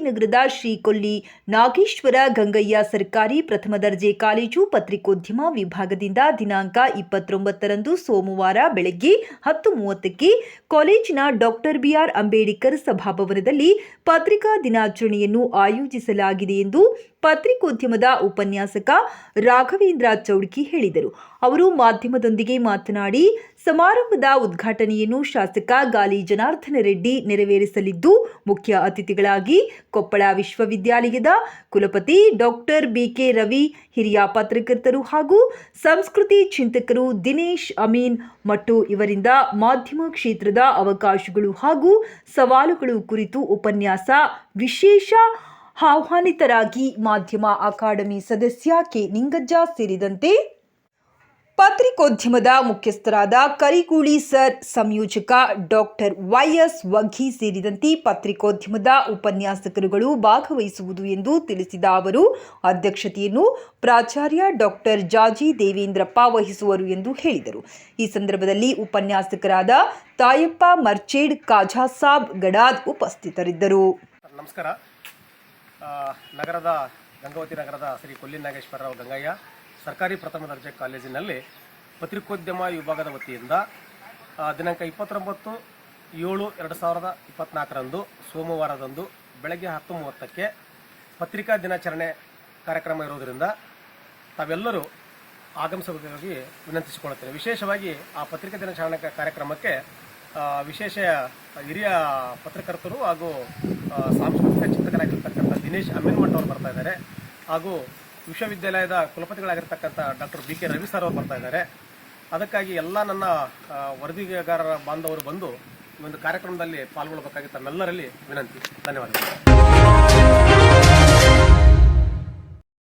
ನಗರದ ಶ್ರೀಕೊಲ್ಲಿ ನಾಗೇಶ್ವರ ಗಂಗಯ್ಯ ಸರ್ಕಾರಿ ಪ್ರಥಮ ದರ್ಜೆ ಕಾಲೇಜು ಪತ್ರಿಕೋದ್ಯಮ ವಿಭಾಗದಿಂದ ದಿನಾಂಕ ಇಪ್ಪತ್ತೊಂಬತ್ತರಂದು ಸೋಮವಾರ ಬೆಳಗ್ಗೆ ಹತ್ತು ಮೂವತ್ತಕ್ಕೆ ಕಾಲೇಜಿನ ಡಾಕ್ಟರ್ ಬಿಆರ್ ಅಂಬೇಡ್ಕರ್ ಸಭಾಭವನದಲ್ಲಿ ಪತ್ರಿಕಾ ದಿನಾಚರಣೆಯನ್ನು ಆಯೋಜಿಸಲಾಗಿದೆ ಎಂದು ಪತ್ರಿಕೋದ್ಯಮದ ಉಪನ್ಯಾಸಕ ರಾಘವೇಂದ್ರ ಚೌಡ್ಕಿ ಹೇಳಿದರು. ಅವರು ಮಾಧ್ಯಮದೊಂದಿಗೆ ಮಾತನಾಡಿ, ಸಮಾರಂಭದ ಉದ್ಘಾಟನೆಯನ್ನು ಶಾಸಕ ಗಾಲಿ ಜನಾರ್ದನ ರೆಡ್ಡಿ ನೆರವೇರಿಸಲಿದ್ದು, ಮುಖ್ಯ ಅತಿಥಿಗಳಾಗಿ ಕೊಪ್ಪಳ ವಿಶ್ವವಿದ್ಯಾಲಯದ ಕುಲಪತಿ ಡಾಕ್ಟರ್ ಬಿಕೆ ರವಿ, ಹಿರಿಯ ಪತ್ರಕರ್ತರು ಹಾಗೂ ಸಂಸ್ಕೃತಿ ಚಿಂತಕರು ದಿನೇಶ್, ಅಮೀನ್ ಮತ್ತು ಇವರಿಂದ ಮಾಧ್ಯಮ ಕ್ಷೇತ್ರದ ಅವಕಾಶಗಳು ಹಾಗೂ ಸವಾಲುಗಳು ಕುರಿತು ಉಪನ್ಯಾಸ, ವಿಶೇಷ ಆಹ್ವಾನಿತರಾಗಿ ಮಾಧ್ಯಮ ಅಕಾಡೆಮಿ ಸದಸ್ಯ ಕೆ ನಿಂಗಜ್ಜ ಸೇರಿದಂತೆ ಪತ್ರಿಕೋದ್ಯಮದ ಮುಖ್ಯಸ್ಥರಾದ ಕರಿಗೂಳಿ ಸರ್, ಸಂಯೋಜಕ ಡಾಕ್ಟರ್ ವೈಎಸ್ ವಘಿ ಸೇರಿದಂತೆ ಪತ್ರಿಕೋದ್ಯಮದ ಉಪನ್ಯಾಸಕರುಗಳು ಭಾಗವಹಿಸುವುದು ಎಂದು ತಿಳಿಸಿದ ಅವರು, ಅಧ್ಯಕ್ಷತೆಯನ್ನು ಪ್ರಾಚಾರ್ಯ ಡಾಕ್ಟರ್ ಜಾಜಿ ದೇವೇಂದ್ರಪ್ಪ ವಹಿಸುವರು ಎಂದು ಹೇಳಿದರು. ಈ ಸಂದರ್ಭದಲ್ಲಿ ಉಪನ್ಯಾಸಕರಾದ ತಾಯಪ್ಪ ಮರ್ಚೇಡ್ ಕಾಜಾಸಾಬ್ ಗಡಾದ್ ಉಪಸ್ಥಿತರಿದ್ದರು. ನಮಸ್ಕಾರ. ನಗರದ ಗಂಗಾವತಿ ನಗರದ ಶ್ರೀ ಕೊಲ್ಲಿ ನಾಗೇಶ್ವರರಾವ್ ಗಂಗಯ್ಯ ಸರ್ಕಾರಿ ಪ್ರಥಮ ದರ್ಜೆ ಕಾಲೇಜಿನಲ್ಲಿ ಪತ್ರಿಕೋದ್ಯಮ ವಿಭಾಗದ ವತಿಯಿಂದ ದಿನಾಂಕ ಇಪ್ಪತ್ತೊಂಬತ್ತು ಏಳು ಎರಡು ಸಾವಿರದ ಇಪ್ಪತ್ನಾಲ್ಕರಂದು ಸೋಮವಾರದಂದು ಬೆಳಗ್ಗೆ ಹತ್ತು ಮೂವತ್ತಕ್ಕೆ ಪತ್ರಿಕಾ ದಿನಾಚರಣೆ ಕಾರ್ಯಕ್ರಮ ಇರೋದರಿಂದ ತಾವೆಲ್ಲರೂ ಆಗಮಿಸಬೇಕಾಗಿ ವಿನಂತಿಸಿಕೊಳ್ಳುತ್ತೇನೆ. ವಿಶೇಷವಾಗಿ ಆ ಪತ್ರಿಕಾ ದಿನಾಚರಣೆ ಕಾರ್ಯಕ್ರಮಕ್ಕೆ ವಿಶೇಷ ಹಿರಿಯ ಪತ್ರಕರ್ತರು ಹಾಗೂ ಸಾಂಸ್ಕೃತಿಕ ಚಿಂತಕರಾಗಿರ್ತಕ್ಕಂಥ ದಿನೇಶ್ ಅಮೀನ್ಮಠ್ ಅವರು ಬರ್ತಾ ಇದ್ದಾರೆ. ಹಾಗೂ ವಿಶ್ವವಿದ್ಯಾಲಯದ ಕುಲಪತಿಗಳಾಗಿರ್ತಕ್ಕಂಥ doctor B K Ravi sir ಅವರು ಬರ್ತಾ ಇದ್ದಾರೆ. ಅದಕ್ಕಾಗಿ ಎಲ್ಲ ನನ್ನ ವರದಿಗಾರರ ಬಾಂಧವರು ಬಂದು ಒಂದು ಕಾರ್ಯಕ್ರಮದಲ್ಲಿ ಪಾಲ್ಗೊಳ್ಳಬೇಕಾಗಿ ತಮ್ಮೆಲ್ಲರಲ್ಲಿ ವಿನಂತಿ. ಧನ್ಯವಾದಗಳು.